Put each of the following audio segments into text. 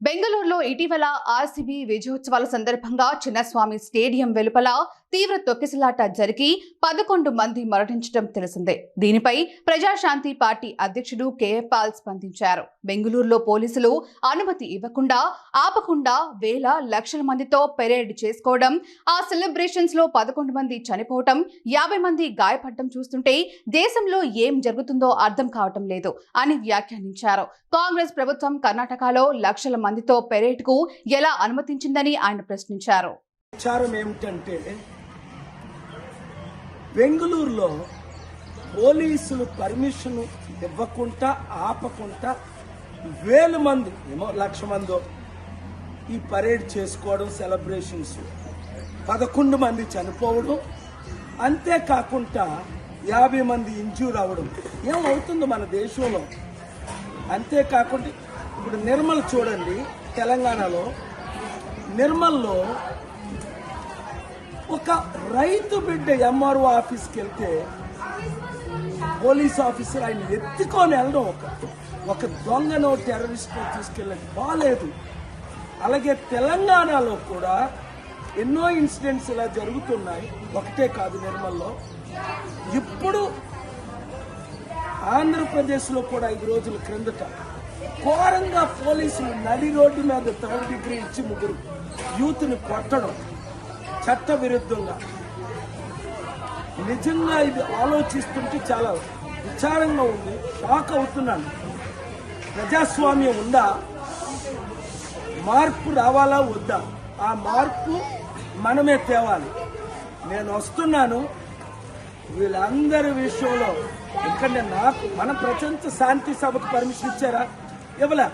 బెంగళూరులో ఇటీవల ఆర్సీబీ విజయోత్సవాల సందర్భంగా చిన్నస్వామి స్టేడియం వెలుపల తీవ్ర తొక్కిసలాట జరిగి పదకొండు మంది మరణించడం తెలిసిందే. దీనిపై ప్రజాశాంతి పార్టీ అధ్యక్షుడు కేఎఫ్ పాల్ స్పందించారు. బెంగళూరులో పోలీసులు అనుమతి ఇవ్వకుండా ఆపకుండా వేల లక్షల మందితో పెరేడ్ చేసుకోవడం ఆ సెలబ్రేషన్స్లో పదకొండు మంది చనిపోవటం యాభై మంది గాయపడటం చూస్తుంటే దేశంలో ఏం జరుగుతుందో అర్థం కావటం లేదు అని వ్యాఖ్యానించారు. కాంగ్రెస్ ప్రభుత్వం కర్ణాటకలో లక్షల మందితో పెరేడ్కు ఎలా అనుమతించిందని ఆయన ప్రశ్నించారు. విచారం ఏమిటంటే బెంగళూరులో పోలీసులు పర్మిషన్ ఇవ్వకుండా ఆపకుండా వేల మంది ఏమో లక్ష మందో ఈ పరేడ్ చేసుకోవడం సెలబ్రేషన్స్ పదకొండు మంది చనిపోవడం అంతేకాకుండా యాభై మంది ఇంజ్యూర్ అవ్వడం. ఏమవుతుంది మన దేశంలో? అంతేకాకుండా ఇప్పుడు నిర్మల్ చూడండి తెలంగాణలో. నిర్మల్లో ఒక రైతు బిడ్డ ఎంఆర్ఓ ఆఫీస్కి వెళ్తే పోలీస్ ఆఫీసర్ ఆయన ఎత్తుకొని వెళ్ళడం ఒక ఒక దొంగను టెర్రరిస్ట్నో తీసుకెళ్ళడం బాగాలేదు అలాగే తెలంగాణలో కూడా ఎన్నో ఇన్సిడెంట్స్ ఇలా జరుగుతున్నాయి. ఒకటే కాదు నిర్మల్లో. ఇప్పుడు ఆంధ్రప్రదేశ్లో కూడా ఐదు రోజుల క్రిందట ఘోరంగా పోలీసులు నడి రోడ్డు మీద థర్డ్ డిగ్రీ ఇచ్చి ముగ్గురు యూత్ని కొట్టడం చట్ట విరుద్ధంగా నిజంగా ఇది ఆలోచిస్తుంటే చాలా విచారంగా ఉంది షాక్ అవుతున్నాను. ప్రజాస్వామ్యం ఉందా? మార్పు రావాలా వద్దా? ఆ మార్పు మనమే తేవాలి. నేను వస్తున్నాను. వీళ్ళందరి విషయంలో ఎందుకంటే నాకు మన ప్రపంచ శాంతి సభకు పర్మిషన్ ఇచ్చారా? ఇవ్వలే.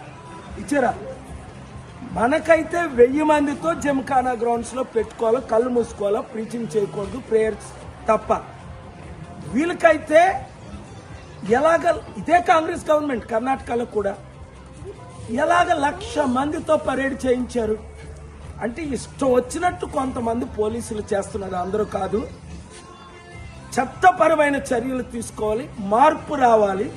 ఇచ్చారా? మనకైతే వెయ్యి మందితో జమఖానా గ్రౌండ్స్లో పెట్టుకోవాలో కళ్ళు మూసుకోవాలో ప్రీచింగ్ చేయకూడదు ప్రేయర్స్ తప్ప. వీళ్ళకైతే ఎలాగ ఇదే కాంగ్రెస్ గవర్నమెంట్ కర్ణాటకలో కూడా. ఎలాగ లక్ష మందితో పరేడ్ చేయించారు. అంటే ఇష్టం వచ్చినట్టు కొంతమంది పోలీసులు చేస్తున్నారు అందరూ కాదు. చట్టపరమైన చర్యలు తీసుకోవాలి మార్పు రావాలి.